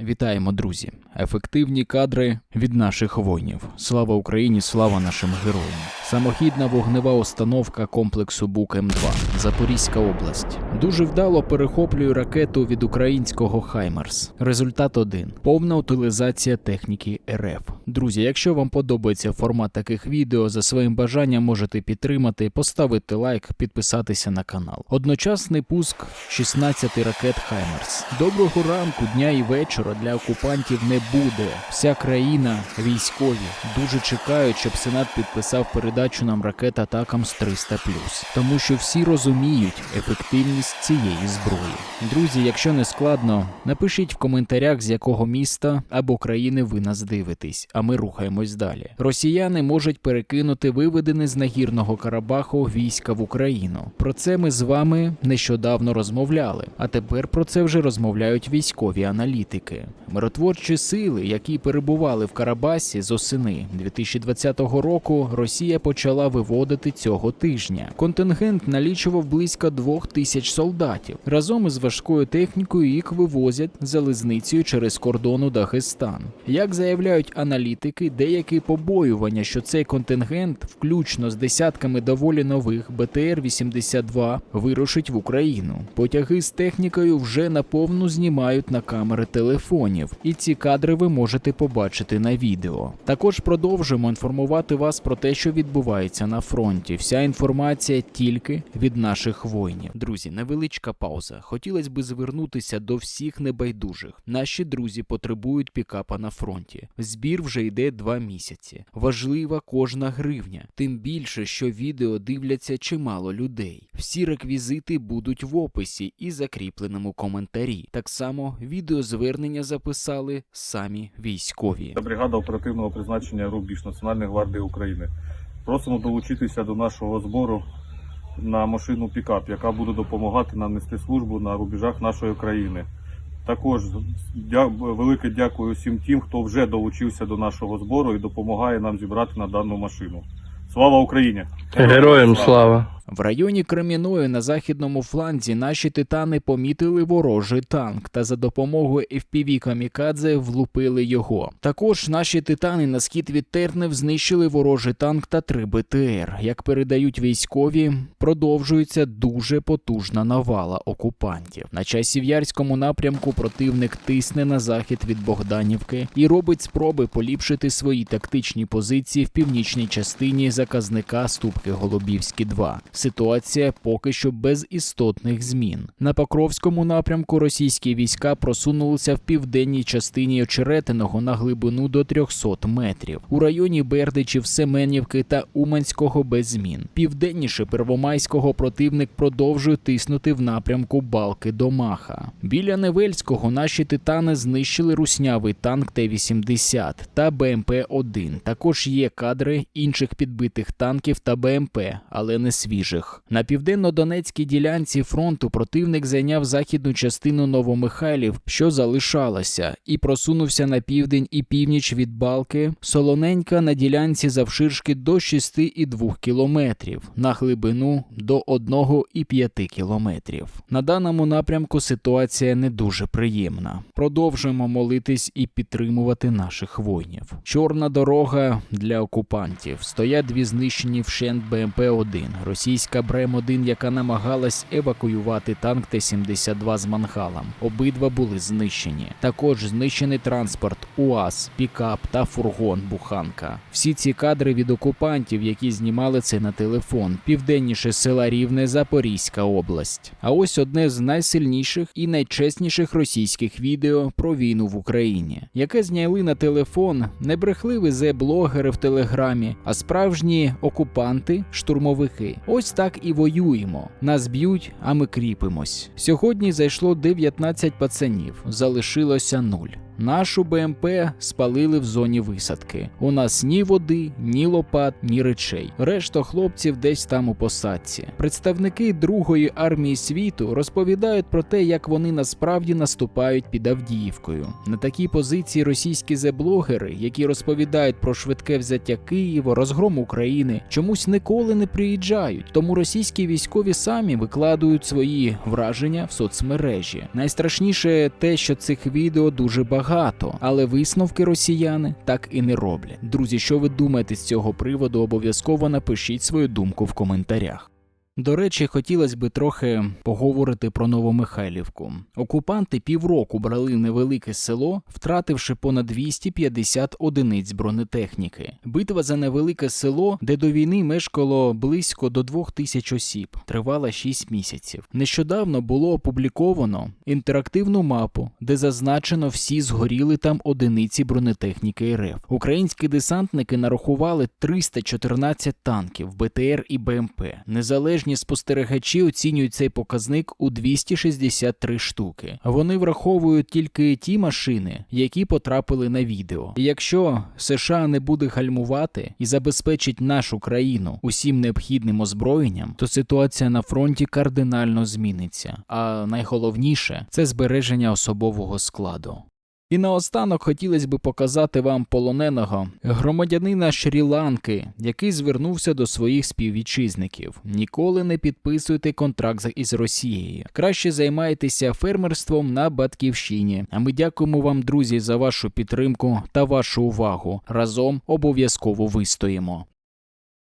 Вітаємо, друзі! Ефективні кадри від наших воїнів. Слава Україні, слава нашим героям! Самохідна вогнева установка комплексу Бук М2, Запорізька область. Дуже вдало перехоплює ракету від українського Хаймерс. Результат один: повна утилізація техніки РФ. Друзі, якщо вам подобається формат таких відео, за своїм бажанням можете підтримати, поставити лайк, підписатися на канал. Одночасний пуск 16 ракет Хаймерс. Доброго ранку, дня і вечора для окупантів не буде. Вся країна, військові, дуже чекають, щоб Сенат підписав передачу нам ракет атакам з 300 Тому що всі розуміють ефективність цієї зброї. Друзі, якщо не складно, напишіть в коментарях, з якого міста або країни ви нас дивитесь, а ми рухаємось далі. Росіяни можуть перекинути виведене з нагірного Карабаху війська в Україну. Про це ми з вами нещодавно розмовляли, а тепер про це вже розмовляють військові аналітики. Миротворчі сили, які перебували в Карабасі з осени 2020 року, Росія почала виводити цього тижня. Контингент налічував близько двох тисяч солдатів. Разом із важкою технікою їх вивозять залізницею через кордон у Дагестан. Як заявляють аналітики, деякі побоювання, що цей контингент, включно з десятками доволі нових БТР-82, вирушить в Україну. Потяги з технікою вже наповну знімають на камери телефонів, і ці кадри ви можете побачити на відео. Також продовжуємо інформувати вас про те, що відбувається на фронті. Вся інформація тільки від наших воїнів. Друзі, невеличка пауза. Хотілося б звернутися до всіх небайдужих. Наші друзі потребують пікапа на фронті. Збір вже йде два місяці. Важлива кожна гривня. Тим більше, що відео дивляться чимало людей. Всі реквізити будуть в описі і закріпленому коментарі. Так само відеозвернення записали самі військові. Бригада оперативного призначення Рубіж Національної гвардії України. Просимо долучитися до нашого збору на машину пікап, яка буде допомагати нам нести службу на рубежах нашої країни. Також дя- велике дякую всім тим, хто вже долучився до нашого збору і допомагає нам зібрати на дану машину. Слава Україні! Героям слава! В районі Креміної на західному фланзі наші титани помітили ворожий танк та за допомогою FPV Камікадзе влупили його. Також наші титани на схід від Тернев знищили ворожий танк та 3 БТР. Як передають військові, продовжується дуже потужна навала окупантів. На часів'ярському напрямку противник тисне на захід від Богданівки і робить спроби поліпшити свої тактичні позиції в північній частині заказника Ступки Голубівські 2 Ситуація поки що без істотних змін. На Покровському напрямку російські війська просунулися в південній частині Очеретиного на глибину до 300 метрів. У районі Бердичів, Семенівки та Уманського без змін. Південніше Первомайського противник продовжує тиснути в напрямку Балки до Маха. Біля Невельського наші титани знищили руснявий танк Т-80 та БМП-1. Також є кадри інших підбитих танків та БМП, але не свіжих. На південно-донецькій ділянці фронту противник зайняв західну частину Новомихайлів, що залишалася, і просунувся на південь і північ від Балки, солоненька на ділянці завширшки до 6,2 кілометрів, на глибину до 1,5 кілометрів. На даному напрямку ситуація не дуже приємна. Продовжуємо молитись і підтримувати наших воїнів. Чорна дорога для окупантів. Стоять дві знищені вщент БМП-1, російська БРЕМ-1, яка намагалась евакуювати танк Т-72 з мангалом. Обидва були знищені. Також знищений транспорт УАЗ, пікап та фургон Буханка. Всі ці кадри від окупантів, які знімали це на телефон, південніше села Рівне, Запорізька область. А ось одне з найсильніших і найчесніших російських відео про війну в Україні, яке зняли на телефон не брехливі зе-блогери в телеграмі, а справжні окупанти, штурмовики. Ось так і воюємо. Нас б'ють, а ми кріпимось. Сьогодні зайшло 19 пацанів, залишилося нуль. Нашу БМП спалили в зоні висадки. У нас ні води, ні лопат, ні речей. Решта хлопців десь там у посадці. Представники Другої армії світу розповідають про те, як вони насправді наступають під Авдіївкою. На такій позиції російські зеблогери, які розповідають про швидке взяття Києва, розгром України, чомусь ніколи не приїжджають. Тому російські військові самі викладують свої враження в соцмережі. Найстрашніше те, що цих відео дуже багато. Багато, але висновки росіяни так і не роблять. Друзі, що ви думаєте з цього приводу? Обов'язково напишіть свою думку в коментарях. До речі, хотілося б трохи поговорити про Новомихайлівку. Окупанти півроку брали невелике село, втративши понад 250 одиниць бронетехніки. Битва за невелике село, де до війни мешкало близько до 2000 осіб, тривала 6 місяців. Нещодавно було опубліковано інтерактивну мапу, де зазначено всі згоріли там одиниці бронетехніки РФ. Українські десантники нарахували 314 танків, БТР і БМП. Незалежні спостерігачі оцінюють цей показник у 263 штуки. Вони враховують тільки ті машини, які потрапили на відео. Якщо США не буде гальмувати і забезпечить нашу країну усім необхідним озброєнням, то ситуація на фронті кардинально зміниться. А найголовніше це збереження особового складу. І наостанок хотілося б показати вам полоненого громадянина Шрі-Ланки, який звернувся до своїх співвітчизників. Ніколи не підписуйте контракт із Росією. Краще займайтеся фермерством на батьківщині. А ми дякуємо вам, друзі, за вашу підтримку та вашу увагу. Разом обов'язково вистоїмо.